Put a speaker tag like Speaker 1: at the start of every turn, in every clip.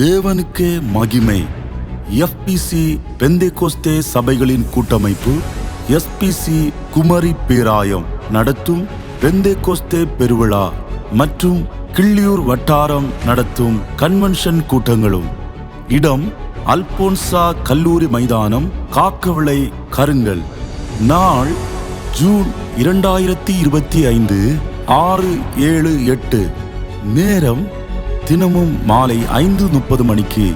Speaker 1: தேவனுக்கே மகிமை. எஃபிசி பெந்தைகோஸ்தே சபைகளின் கூட்டமைப்பு எஸ்பிசி குமரி பேராயம் நடத்தும் பெந்தேகோஸ்தே பெருவிழா மற்றும் கிள்ளியூர் வட்டாரம் நடத்தும் கன்வென்ஷன் கூட்டங்களும். இடம் அல்போன்சா கல்லூரி மைதானம் காக்கவிளை கருங்கல். நாள் ஜூன் இரண்டாயிரத்தி இருபத்தி ஐந்து ஆறு ஏழு எட்டு. நேரம் தினமும் மாலை ஐந்து முப்பது மணிக்கு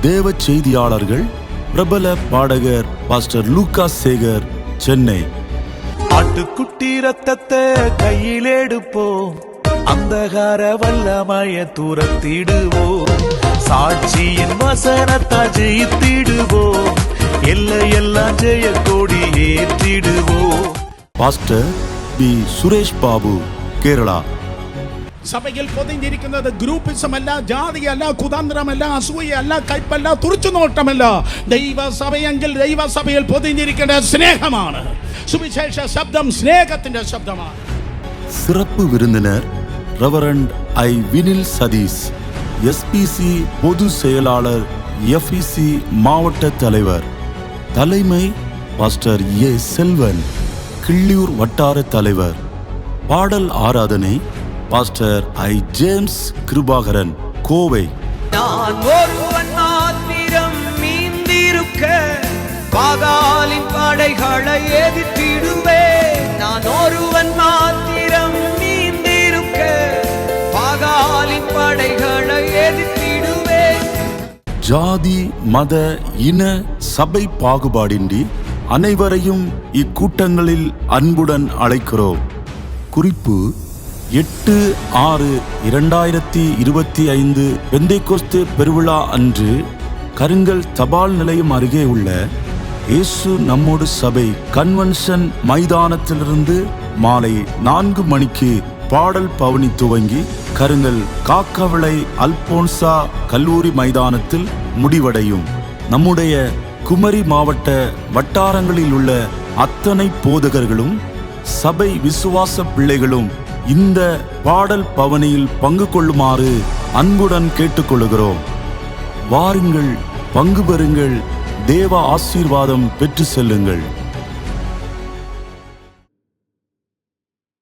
Speaker 1: தேவ செய்தியாளர்கள் பிரபல பாடகர் பாஸ்டர் லூகாஸ் சேகர் சென்னை.
Speaker 2: ஆட்டுக்குட்டி ரத்தத்தை கையில் எடுப்போம். அந்தகார வல்லமய துரத்திடுவோம். சாட்சியின் வசனத்தா ஜெயித்திடுவோம். எல்லையெல்லாம் ஜெய கொடி ஏற்றிடுவோம்.
Speaker 1: Pastor P. சுரேஷ் பாபு கேரளா.
Speaker 3: സഭയിൽ പൊതിഞ്ഞിരിക്കുന്നത് ഗ്രൂപ്പിസമല്ല ജാതിയല്ല കുതന്ത്രമല്ല അസൂയല്ല കയ്പല്ല തുറച്ചുനോട്ടമല്ല ദൈവസഭയെങ്കിൽ ദൈവസഭയിൽ പൊതിഞ്ഞിരിക്കേണ്ട സ്നേഹമാണ് സുവിശേഷ ശബ്ദം സ്നേഹത്തിന്റെ ശബ്ദമാണ്
Speaker 1: சிறப்பு விருந்தினர் reverend I Vinil Sathish SPC பொது செயலாளர் எஃப்இசி மாவட்ட தலைவர் தலைமை பாஸ்டர் ஏ செல்வன் கிள்ளியூர் வட்டார தலைவர் பாடல் ஆராதனை pastor I James Kirubakaran Kovai
Speaker 4: நான் ஒருவன் மாத்திரம் மீந்திருக்க பாகாலின் படைகளை எதிர்த்திடுவேன். நான் ஒருவன் மாத்திரம் மீந்திருக்க பாகாலின் படைகளை எதிர்த்திடுவேன்.
Speaker 1: ஜாதி மத இன சபை பாகுபாடின்றி அனைவரையும் இக்கூட்டங்களில் அன்புடன் அழைக்கிறோம். குறிப்பு எட்டு ஆறு இரண்டாயிரத்தி இருபத்தி ஐந்து பெந்தைக்கோஸ்து பெருவிழா அன்று கருங்கல் தபால் நிலையம் அருகே உள்ள இயேசு நம்மோடு சபை கன்வென்ஷன் மைதானத்திலிருந்து மாலை நான்கு மணிக்கு பாடல் பவனி துவங்கி கருங்கல் காக்கவிளை அல்போன்சா கல்லூரி மைதானத்தில் முடிவடையும். நம்முடைய குமரி மாவட்ட வட்டாரங்களில் உள்ள அத்தனை போதகர்களும் சபை விசுவாச பிள்ளைகளும் இந்த பாடல் பவனியில் பங்கு கொள்ளுமாறு அன்புடன் கேட்டுக்கொள்கிறோம் வாருங்கள் பங்கு பெறுங்கள் தேவ ஆசீர்வாதம் பெற்று செல்லுங்கள்.